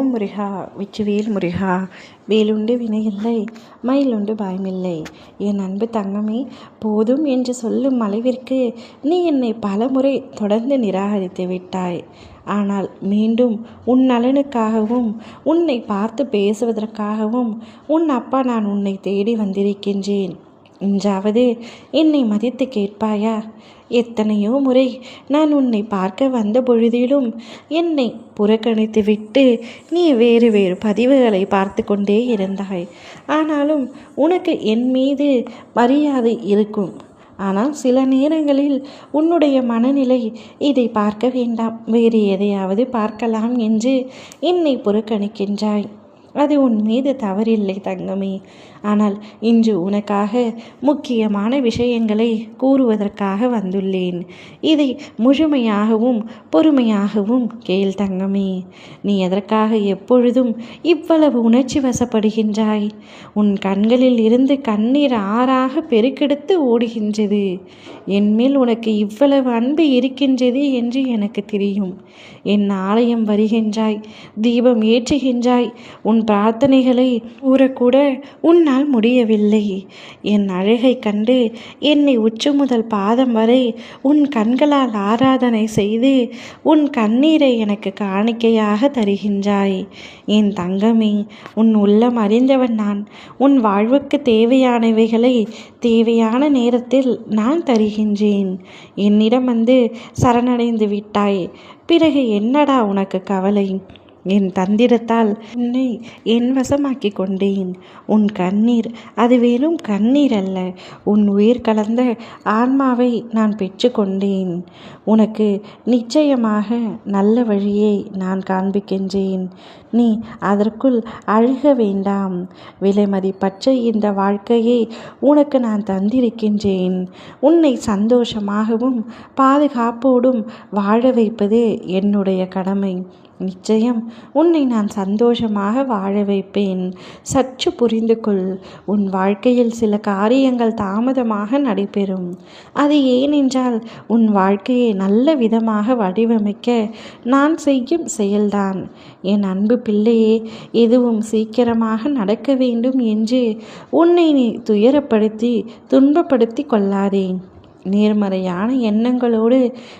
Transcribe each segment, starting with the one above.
ஓம் முருகா வெற்றிவேல் முருகா. வேலுண்டு வினையில்லை மயிலுண்டு பயமில்லை. என் அன்பு தங்கமே போதும் என்று சொல்லும் அளவிற்கு நீ என்னை பலமுறை தொடர்ந்து நிராகரித்து விட்டாய். ஆனால் மீண்டும் உன் நலனுக்காகவும் உன்னை பார்த்து பேசுவதற்காகவும் உன் அப்பா நான் உன்னை தேடி வந்திருக்கின்றேன். இன்றாவது என்னை மதித்து கேட்பாயா? எத்தனையோ முறை நான் உன்னை பார்க்க வந்த பொழுதிலும் என்னை புறக்கணித்துவிட்டு நீ வேறு வேறு பதிவுகளை பார்த்து கொண்டே இருந்தாய். ஆனாலும் உனக்கு என் மீது மரியாதை இருக்கும். ஆனால் சில நேரங்களில் உன்னுடைய மனநிலை இதை பார்க்க வேண்டாம். வேறு எதையாவது பார்க்கலாம் என்று என்னை புறக்கணிக்கின்றாய். அது உன் மீது தவறில்லை தங்கமே. ஆனால் இன்று உனக்காக முக்கியமான விஷயங்களை கூறுவதற்காக வந்துள்ளேன். இதை முழுமையாகவும் பொறுமையாகவும் கேள் தங்கமே. நீ எதற்காக எப்பொழுதும் இவ்வளவு உணர்ச்சி வசப்படுகின்றாய்? உன் கண்களில் இருந்து கண்ணீர் ஆறாக பெருக்கெடுத்து ஓடுகின்றது. என்மேல் உனக்கு இவ்வளவு அன்பு இருக்கின்றது என்று எனக்கு தெரியும். என் ஆலயம் வருகின்றாய் தீபம் ஏற்றுகின்றாய் உன் பிரார்த்தனைகளை கூறக்கூட உன்னால் முடியவில்லை. என் அழகை கண்டு என்னை உச்சு முதல் பாதம் வரை உன் கண்களால் ஆராதனை செய்து உன் கண்ணீரை எனக்கு காணிக்கையாக தருகின்றாய். என் தங்கமே உன் உள்ளம் அறிந்தவன் நான். உன் வாழ்வுக்கு தேவையானவைகளை தேவையான நேரத்தில் நான் தருகின்றேன். என்னிடம் வந்து சரணடைந்து விட்டாய். பிறகு என்னடா உனக்கு கவலை? என் தந்திரத்தால் உன்னை என் வசமாக்கி கொண்டேன் உன் கண்ணீர் அது வெறும் கண்ணீர் அல்ல. உன் உயிர் கலந்த ஆன்மாவை நான் பெற்றுக்கொண்டேன். உனக்கு நிச்சயமாக நல்ல வழியை நான் காண்பிக்கின்றேன். நீ அதற்குள் அழுக வேண்டாம். விலை மதிப்பற்ற இந்த வாழ்க்கையை உனக்கு நான் தந்திருக்கின்றேன். உன்னை சந்தோஷமாகவும் பாதுகாப்போடும் வாழ வைப்பது என்னுடைய கடமை. நிச்சயம். உன்னை நான் சந்தோஷமாக வாழ வைப்பேன். சற்று புரிந்து கொள் உன் வாழ்க்கையில் சில காரியங்கள் தாமதமாக நடைபெறும். அது ஏனென்றால் உன் வாழ்க்கையை நல்ல விதமாக வடிவமைக்க நான் செய்யும் செயல்தான். என் அன்பு பிள்ளையே எதுவும் சீக்கிரமாக நடக்க வேண்டும் என்று உன்னை நீ துயரப்படுத்தி துன்பப்படுத்தி கொள்ளாதே. நேர்மறையான எண்ணங்களோடு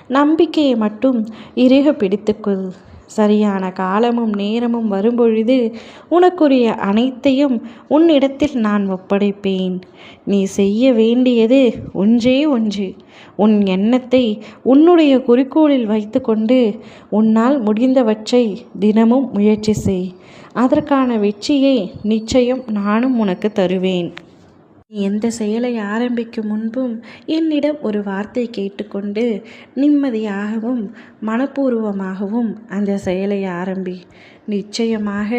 நம்பிக்கையை மட்டும் இறுக பிடித்துக்கொள் சரியான காலமும் நேரமும் வரும்பொழுது உனக்குரிய அனைத்தையும் உன்னிடத்தில் நான் ஒப்படைப்பேன். நீ செய்ய வேண்டியது ஒன்றே ஒன்று. உன் எண்ணத்தை உன்னுடைய குறிக்கோளில் வைத்துக்கொண்டு உன்னால் முடிந்தவற்றை தினமும் முயற்சி செய். அதற்கான வெற்றியை நிச்சயம் நானும் உனக்கு தருவேன். எந்த செயலை ஆரம்பிக்கும் முன்பும் என்னிடம் ஒரு வார்த்தை கேட்டுக்கொண்டு நிம்மதியாகவும் மனப்பூர்வமாகவும் அந்த செயலை ஆரம்பி. நிச்சயமாக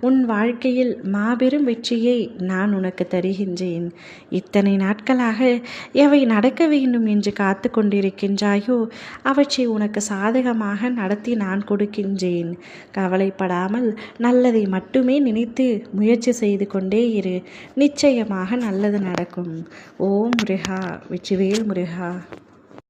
உன் வாழ்க்கையில் மாபெரும் வெற்றியை நான் உனக்கு தருகின்றேன். இத்தனை நாட்களாக எவை நடக்க வேண்டும் என்று காத்து கொண்டிருக்கின்றாயோ அவற்றை உனக்கு சாதகமாக நடத்தி நான் கொடுக்கின்றேன். கவலைப்படாமல் நல்லதை மட்டுமே நினைத்து முயற்சி செய்து கொண்டே இரு. நிச்சயமாக நல்லது நல்லது நடக்கும். ஓம் முருகா வெற்றிவேல் முருகா.